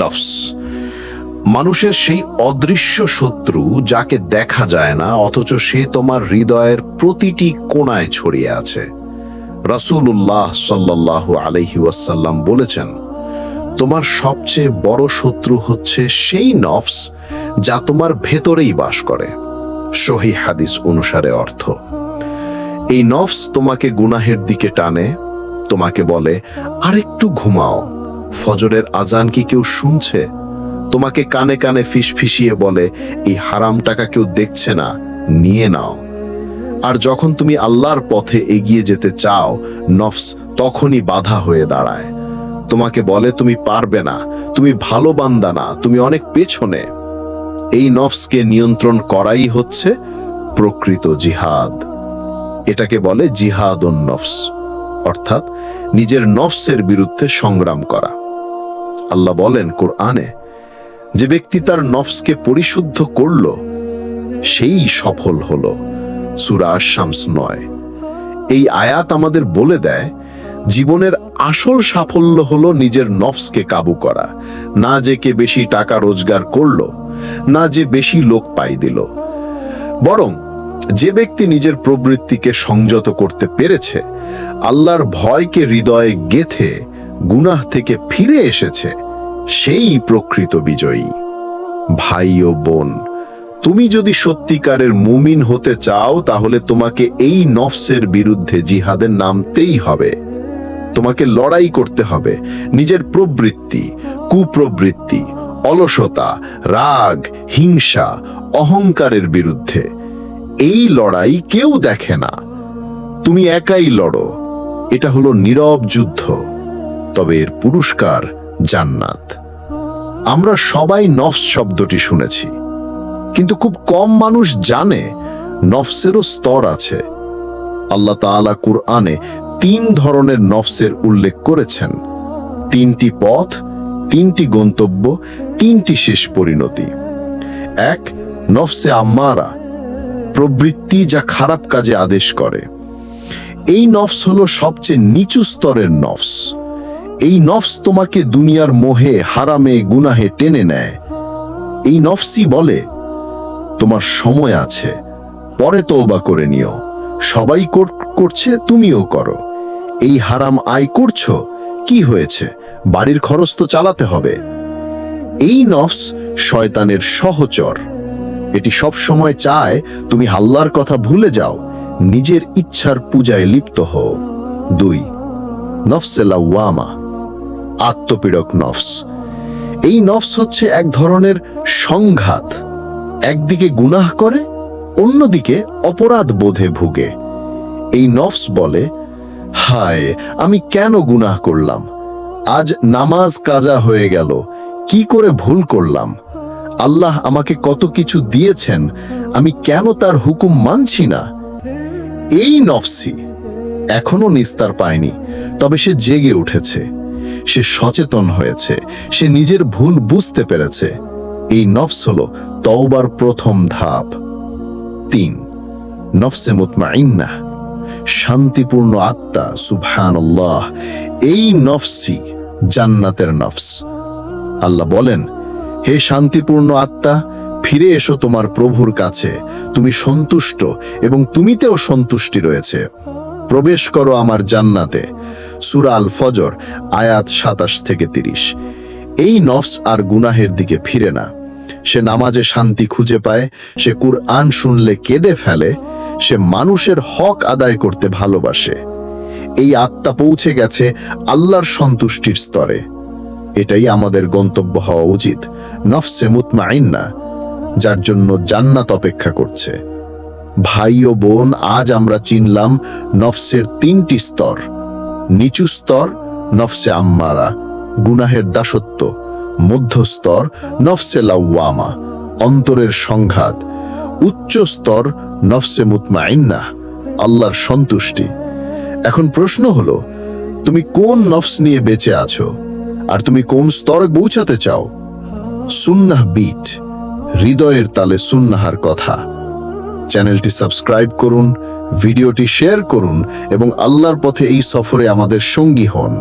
নফস। মানুষের সেই অদৃশ্য শত্রু যাকে দেখা যায় না, অথচ সে তোমার হৃদয়ের প্রতিটি কোণায় ছড়িয়ে আছে। রাসূলুল্লাহ সাল্লাহ আলহি ওয়াসাল্লাম বলেছেন, তোমার সবচেয়ে বড় শত্রু হচ্ছে সেই নফস যা তোমার ভেতরেই বাস করে। সহি হাদিস অনুসারে অর্থ, এই নফস তোমাকে গুনাহের দিকে টানে, তোমাকে বলে, আরেকটু ঘুমাও। ফজরের আজান কি কেউ শুনছে? তোমাকে কানে কানে ফিসফিসিয়ে বলে, এই হারাম টাকা কেউ দেখছে না, নিয়ে নাও। আর যখন তুমি আল্লাহর পথে এগিয়ে যেতে চাও, নফস তখনই বাধা হয়ে দাঁড়ায়। তোমাকে বলে, তুমি পারবে না, তুমি ভালো বান্দা না, তুমি অনেক পেছনে। এই নফসকে নিয়ন্ত্রণ করাই হচ্ছে প্রকৃত জিহাদ। এটাকে বলে জিহাদ নফস, অর্থাৎ নিজের নফসের বিরুদ্ধে সংগ্রাম করা। আল্লাহ বলেন কোরআনে, যে ব্যক্তি তার নফসকে পরিশুদ্ধ করল, সেই সফল হলো। সুরা শামস নয়। এই আয়াত আমাদের বলে দেয়, জীবনের আসল সাফল্য হলো নিজের নফসকে কাবু করা, না যে কে বেশি টাকা রোজগার করল, না যে বেশি লোক পাই দিল। বরং, যে ব্যক্তি নিজের প্রবৃত্তিকে সংযত করতে পেরেছে, আল্লাহর ভয়কে হৃদয়ে গেথে গুনাহ থেকে ফিরে এসেছে, সেই প্রকৃত বিজয়ী। ভাই ও বোন, তুমি যদি সত্যিকারের মুমিন হতে চাও, তাহলে তোমাকে এই নফসের বিরুদ্ধে জিহাদের নামতেই হবে। তোমাকে লড়াই করতে হবে, নিজের প্রবৃত্তি, কুপ্রবৃত্তি, অলসতা, রাগ, হিংসা, অহংকারের বিরুদ্ধে। এই লড়াই কেউ দেখে না। তুমি একাই লড়ো। এটা হলো নীরব যুদ্ধ। তবে এর পুরস্কার জান্নাত। আমরা সবাই নফস শব্দটি শুনেছি, কিন্তু খুব কম মানুষ জানে নফসেরও স্তর আছে। আল্লাহ তাআলা কুরআনে তিন ধরনের নফসের উল্লেখ করেছেন। তিনটি পথ, তিনটি গন্তব্য, তিনটি শেষ পরিণতি। এক, নফসে আম্মারা, প্রবৃত্তি যা খারাপ কাজে আদেশ করে। এই নফস হলো সবচেয়ে নিচু স্তরের নফস। এই নফস তোমাকে দুনিয়ার মোহে, হারামে, গুনাহে টেনে নেয়। এই নফসি বলে, তোমার সময় আছে, পরে তওবা করে নিও। সবাই করছে, তুমিও করো। এই হারাম আয় করছ, কি হয়েছে? বাড়ির খরচ তো চালাতে হবে। এই নফস শয়তানের সহচর। এটি সব সময় চায়, তুমি হাল্লার কথা ভুলে যাও, নিজের ইচ্ছার পূজায় লিপ্ত হও। দুই, নফসে লাওয়ামা। আত্মপীড়ক নফস। এই নফস হচ্ছে এক ধরনের সংঘাত। একদিকে গুনাহ করে, অন্যদিকে অপরাধ বোধে ভুগে। এই নফস বলে, হায়, আমি কেন গুনাহ করলাম? আজ নামাজ কাজা হয়ে গেল, কি করে ভুল করলাম? আল্লাহ আমাকে কত কিছু দিয়েছেন, আমি কেন তার হুকুম মানছি না? এই নফসি এখনও নিস্তার পায়নি, তবে সে জেগে উঠেছে। সে সচেতন হয়েছে। সে নিজের ভুল বুঝতে পেরেছে। এই নফস হল তওবার প্রথম ধাপ। তিন, নফসে মুতমাইন্না শান্তিপূর্ণ আত্মা, সুবহানাল্লাহ। এই নফসি জান্নাতের নফস। আল্লাহ বলেন, হে শান্তিপূর্ণ আত্মা, ফিরে এসো তোমার প্রভুর কাছে। তুমি সন্তুষ্ট এবং তুমিতেও সন্তুষ্টি রয়েছে। প্রবেশ করো আমার জান্নাতে। সুরাল ফজর আয়াত সাতাশ থেকে তিরিশ। এই নফস আর গুনাহের দিকে ফিরে না। সে নামাজে শান্তি খুঁজে পায়, সে কুরআন শুনলে কেঁদে ফেলে, সে মানুষের হক আদায় করতে ভালোবাসে। এই আত্মা পৌঁছে গেছে আল্লাহর সন্তুষ্টির স্তরে। এটাই আমাদের গন্তব্য হওয়া উচিত, নফসে মুতমাইন্না যার জন্য জান্নাত অপেক্ষা করছে। ভাই ও বোন, আজ আমরা চিনলাম নফসের তিনটি স্তর। নিচু স্তর, নফসে আম্মারা। গুনাহের দাসত্ব। মধ্যস্তর নফসে লাওয়ামা। অন্তরের সংঘাত। উচ্চ স্তর, নফসে মুতমাইন্না। আল্লাহর সন্তুষ্টি। এখন প্রশ্ন হলো, তুমি কোন নফস নিয়ে বেঁচে আছো? আর তুমি কোন স্তরে পৌঁছাতে চাও? সুন্নাহ বিট হৃদয়ের তালে সুন্নাহার কথা। চ্যানেলটি সাবস্ক্রাইব করুন ভিডিওটি শেয়ার করুন এবং আল্লাহর পথে এই সফরে আমাদের সঙ্গী হন।